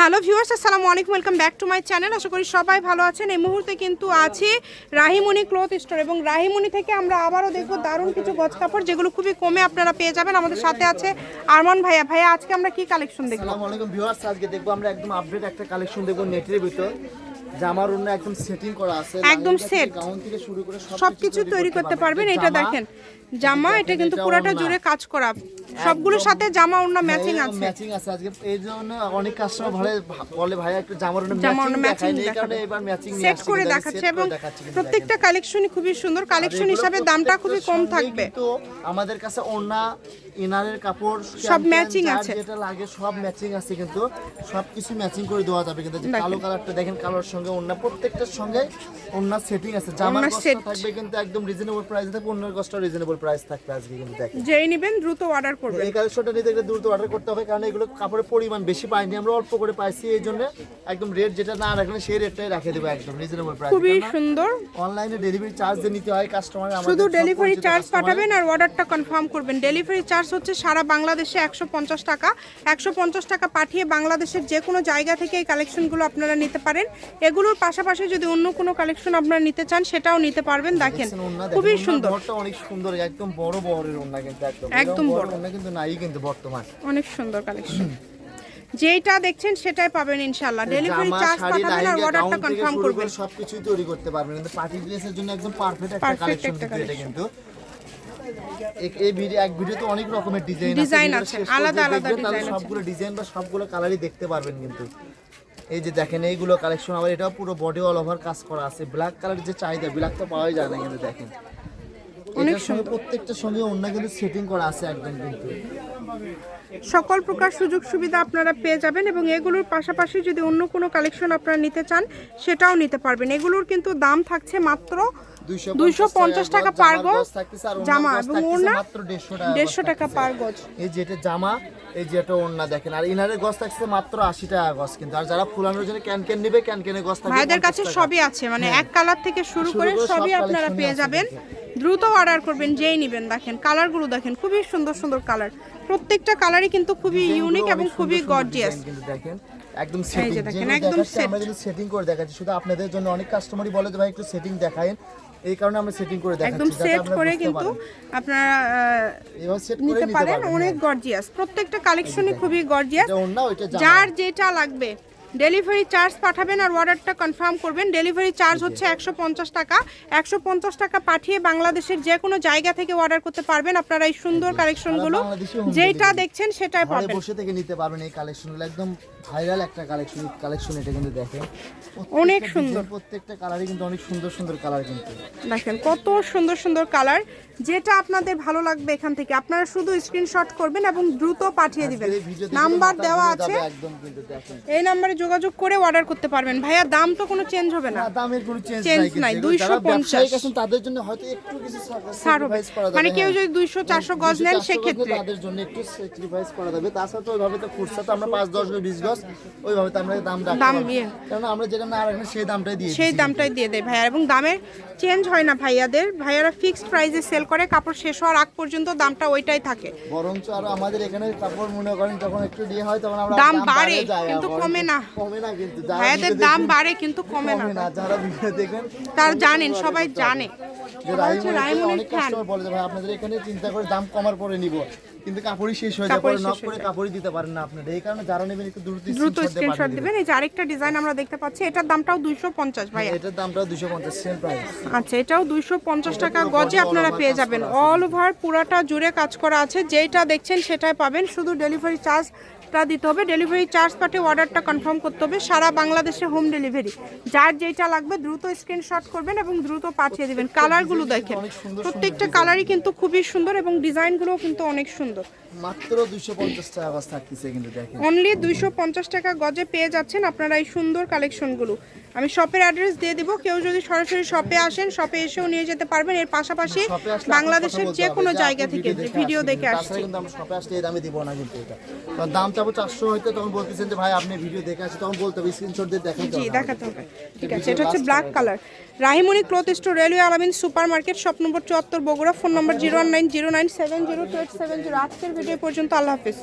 Hello viewers আসসালামু আলাইকুম welcome back to my channel. আশা করি সবাই ভালো আছেন। এই মুহূর্তে কিন্তু আছি রাহিমণি ক্লথ স্টোর এবং রাহিমণি থেকে আমরা আবারও দেখব দারুণ কিছু গজ কাপড় যেগুলো খুবই কমে আপনারা পেয়ে যাবেন। আমাদের সাথে আছে আরমান ভাইয়া। ভাইয়া আজকে আমরা কি কালেকশন দেখব? আসসালামু আলাইকুম ভিউয়ার্স আজকে দেখব আমরা একদম আপডেট একটা কালেকশন দেখব নেটের ভিতর। জামার অন্য একদম সেটিং করা আছে একদম set। গাউন থেকে শুরু করে সবকিছু তৈরি করতে পারবেন। এটা দেখেন জামা এটা কিন্তু পুরাটা জুড়ে কাজ করা। সবগুলোর সাথে জামা ওড়না ম্যাচিং আছে। ম্যাচিং আছে আজকে। এই জন্য অনেক কাস্টমার বলে বলে ভাই একটু জামা ম্যাচিং ওড়না matching দেখায় এই কারণে এবার ম্যাচিং সেট করে দেখাচ্ছে এবং প্রত্যেকটা কালেকশনই খুবই সুন্দর। কালেকশন হিসাবে দামটা খুবই কম থাকবে। কিন্তু আমাদের কাছে ওড়না ইনারের কাপড় সব যার আছে। যেটা লাগে সব ম্যাচিং আছে কিন্তু। সবকিছু ম্যাচিং করে দেওয়া যাবে কিন্তু। কালো কালারটা দেখেন কালোর সঙ্গে ওড়না। প্রত্যেকটার সঙ্গে ওড়না সেটিং আছে। জামার কষ্ট থাকবে কিন্তু একদম রিজনেবল প্রাইস থাকবে। ওড়নার কষ্ট রিজনেবল প্রাইস থাকবে আজকে কিন্তু দেখেন। যেই নেবেন দ্রুত অর্ডার করবেন? এই কালেকশনটা নিতে গেলে দ্রুত অর্ডার করতে হবে কারণ এগুলো কাপড়ের পরিমাণ বেশি পাইনি। আমরা অল্প করে পাইছি এই জন্য একদম রেট যেটা না রাখলে সেই রেটটাই রাখে দেবো একদম রিজনেবল প্রাইস খুবই সুন্দর। অনলাইনে ডেলিভারি চার্জ যে নিতে হয় কাস্টমার শুধু ডেলিভারি চার্জ পাঠাবেন আর অর্ডারটা কনফার্ম করবেন। ডেলিভারি চার্জ হচ্ছে সারা বাংলাদেশে একশো পঞ্চাশ টাকা। একশো পঞ্চাশ টাকা পাঠিয়ে বাংলাদেশের যে কোনো জায়গা থেকে এই কালেকশনগুলো আপনারা নিতে পারেন। এগুলোর পাশাপাশি যদি অন্য কোনো কালেকশন আপনারা নিতে চান সেটাও নিতে পারবেন দেখেন। খুবই সুন্দর। অনেক সুন্দর একদম বড় বড়ের একদম। একদম বড়। কিন্তু নাই কিন্তু বর্তমান। অনেক সুন্দর কালেকশন যেটা দেখছেন সেটাই পাবেন ইনশাল্লাহ ডেলিভারি চার্জ পাঠাবেন আর অর্ডারটা কনফার্ম করবেন। সবকিছুই তৈরি করতে পারবেন। কিন্তু পার্টি ড্রেসের জন্য একদম পারফেক্ট একটা কালেকশন এটা কিন্তু। এক- এই ভিডিও এক ভিডিওতে অনেক রকমের ডিজাইন আছে। আছে, আলাদা আলাদা design আছে। সবগুলো ডিজাইন বা সবগুলো কালারই দেখতে পারবেন কিন্তু। এই যে দেখেন এইগুলো কালেকশন আবার এটাও পুরো বডি অল ওভার কাজ করা আছে। ব্ল্যাক কালার যে চাহিদা ব্ল্যাক তো পাওয়াই যায় না কিন্তু দেখেন। এটার সঙ্গে প্রত্যেকটার সঙ্গে অন্য কিন্তু সেটিং করা আছে একদম কিন্তু। সকল প্রকার সুযোগ সুবিধা আপনারা পেয়ে যাবেন এবং এগুলোর পাশাপাশি যদি অন্য কোনো কালেকশন আপনারা নিতে চান সেটাও নিতে পারবেন। এগুলোর কিন্তু দাম থাকছে মাত্র 250 টাকা পার গজ জামা এবং ওড়না মাত্র 150 টাকা দেড়শো টাকা পার গজ। এই যে এটা জামা এই যে এটা ওড়না দেখেন আর ইনারের গজ থাকছে মাত্র আশি টাকা গজ কিন্তু। আর যারা ফুলানোর জন্য ক্যান ক্যান নেবে ক্যান ক্যানের গজ থাকবে ভাইদের কাছে সবই আছে মানে এক কালার থেকে শুরু করে সবই আপনারা পেয়ে যাবেন। দ্রুত অর্ডার করবেন যেই নেবেন। দেখেন কালারগুলো দেখেন খুবই সুন্দর সুন্দর কালার প্রত্যেকটা কালারই কিন্তু খুবই ইউনিক এবং খুবই গর্জিয়াস কিন্তু দেখেন। একদম সেটিং দেখেন, একদম আমরা। কিন্তু সেটিং করে দেখাচ্ছি শুধু আপনাদের জন্য অনেক কাস্টমারই বলে যে ভাই একটু সেটিং দেখায়েন। এই কারণে আমরা সেটিং করে দেখাচ্ছি একদম সেট করে কিন্তু আপনারা এবার সেট করে নিতে পারেন পারেন অনেক গর্জিয়াস প্রত্যেকটা কালেকশনই খুবই গর্জিয়াস যার যেটা লাগবে। ডেলিভারি চার্জ পাঠাবেন আর অর্ডারটা কনফার্ম করবেন। ডেলিভারি চার্জ হচ্ছে একশো পঞ্চাশ টাকা। একশো পঞ্চাশ টাকা পাঠিয়ে বাংলাদেশের যে কোনো জায়গা থেকে অর্ডার করতে পারবেন। আপনারা এই সুন্দর কালেকশনগুলো যেটা দেখছেন সেটাই পাবেন। বসে থেকে নিতে পারবেন এই কালেকশনগুলো একদম ভাইরাল একটা কালেকশন কালেকশন এটা কিন্তু দেখেন। অনেক সুন্দর। প্রত্যেকটা কালারই কিন্তু অনেক সুন্দর সুন্দর কালার কিন্তু। দেখেন কত সুন্দর সুন্দর কালার যেটা আপনাদের ভালো লাগবে এখান থেকে। আপনারা শুধু স্ক্রিনশট করবেন এবং দ্রুত পাঠিয়ে দিবেন। নাম্বার দেওয়া আছে। একদম কিন্তু দেখেন। এই নাম্বারে যোগাযোগ করে অর্ডার করতে পারবেন। ভাইয়া দাম তো কোনো চেঞ্জ হবে না। দামের কোনো চেঞ্জ নাই 250 ব্যবসায়িক তাদের জন্য হয়তো একটু কিছু ছাড় হবে। করা যাবে, মানে কেউ হ্যাঁ। যদি দুইশো চারশো গজ নেন 400 সেক্ষেত্রে। তাদের জন্য একটু স্যাক্রিফাইস করা যাবে। তাছাড়া তো ওইভাবে তো ফুটসা তো আমরা পাঁচ দশ গজ বিশ গজ ওইভাবে তো আমরা দাম রাখতে দাম। ইয়ে। কারণ আমরা যেটা না রাখলে সেই দামটাই দিয়ে সেই দামটাই দিয়ে দেয় ভাইয়া এবং দামের চেঞ্জ হয় না ভাইয়াদের। ভাইয়ারা ফিক্সড প্রাইসে সেল করে কাপড় শেষ হওয়ার আগ পর্যন্ত দামটা ওইটাই থাকে। বরঞ্চ আরও আমাদের এখানে কাপড় মনে করেন যখন একটু দিয়ে হয় তখন আমরা দাম বাড়ে, কিন্তু কমে না। কমে না কিন্তু ভাইয়াদের দাম বাড়ে কিন্তু কমে না। যারা ভিডিও দেখবেন তার জানেন সবাই জানে। অনেক কাস্টমার বলে যে ভাই আপনাদের এখানে চিন্তা করে দাম কমার পরে নিব। কিন্তু কাপড়ই শেষ হয়ে যায় পরে নক করে কাপড়ই দিতে পারেন না আপনাদের এই কারণে যারা নেবেন একটু দ্রুত দ্রুত স্ক্রিনশট দিবেন। এই যে আরেকটা ডিজাইন আমরা দেখতে পাচ্ছি এটার দামটাও দুইশো পঞ্চাশ ভাইয়া। এটার দামটা দুশো পঞ্চাশ সেম প্রাইস আচ্ছা এটাও দুইশো পঞ্চাশ টাকা গজে আপনারা পেয়ে যাবেন। অল ওভার পুরাটা জুড়ে কাজ করা আছে। যেটা দেখছেন সেটাই পাবেন। শুধু ডেলিভারি চার্জটা দিতে হবে। ডেলিভারি চার্জ পাঠিয়ে অর্ডারটা কনফার্ম করতে হবে। সারা বাংলাদেশে হোম ডেলিভারি যার যেটা লাগবে দ্রুত স্ক্রিনশট করবেন এবং দ্রুত পাঠিয়ে দেবেন। কালারগুলো দেখেন। প্রত্যেকটা কালারই কিন্তু খুবই সুন্দর এবং ডিজাইনগুলোও কিন্তু অনেক সুন্দর। মাত্র দুশো পঞ্চাশ টাকা অবস্থা থাকতেছে কিন্তু দেখেন। অনলি দুইশো পঞ্চাশ টাকা গজে পেয়ে যাচ্ছেন আপনারা এই সুন্দর কালেকশনগুলো আমি শপের অ্যাড্রেস দিয়ে দিব। কেউ যদি সরাসরি শপে আসেন শপে এসেও নিয়ে যেতে পারবেন। এর পাশাপাশি বাংলাদেশের যে কোনো জায়গা থেকে ভিডিও দেখে। আসছি। কিন্তু আমরা শপে আসলে এই দামে দিব না কিন্তু এটা। দাম চাবো চারশো হয়তো তখন বলতেছেন যে ভাই আপনি ভিডিও দেখে আসছে তখন বলতে হবে স্ক্রিনশট দিয়ে দেখাতে জি দেখাতে হবে। ঠিক আছে এটা হচ্ছে black colour Rahimoni cloth store railway Alamin super market shop number চুয়াত্তর Bogura phone number zero one nine zero nine seven zero two eight seven zero আজকের ভিডিও পর্যন্ত আল্লাহ হাফিজ।